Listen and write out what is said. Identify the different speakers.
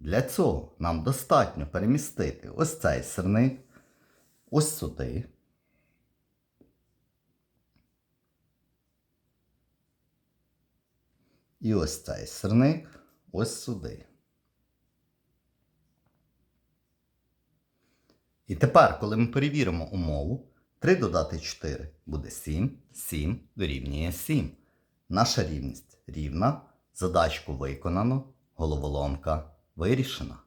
Speaker 1: Для цього нам достатньо перемістити ось цей сирник ось сюди. І ось цей сирник ось сюди. І тепер, коли ми перевіримо умову, 3 додати 4 буде 7, 7 дорівнює 7. Наша рівність рівна, задачку виконано, головоломка вирішена.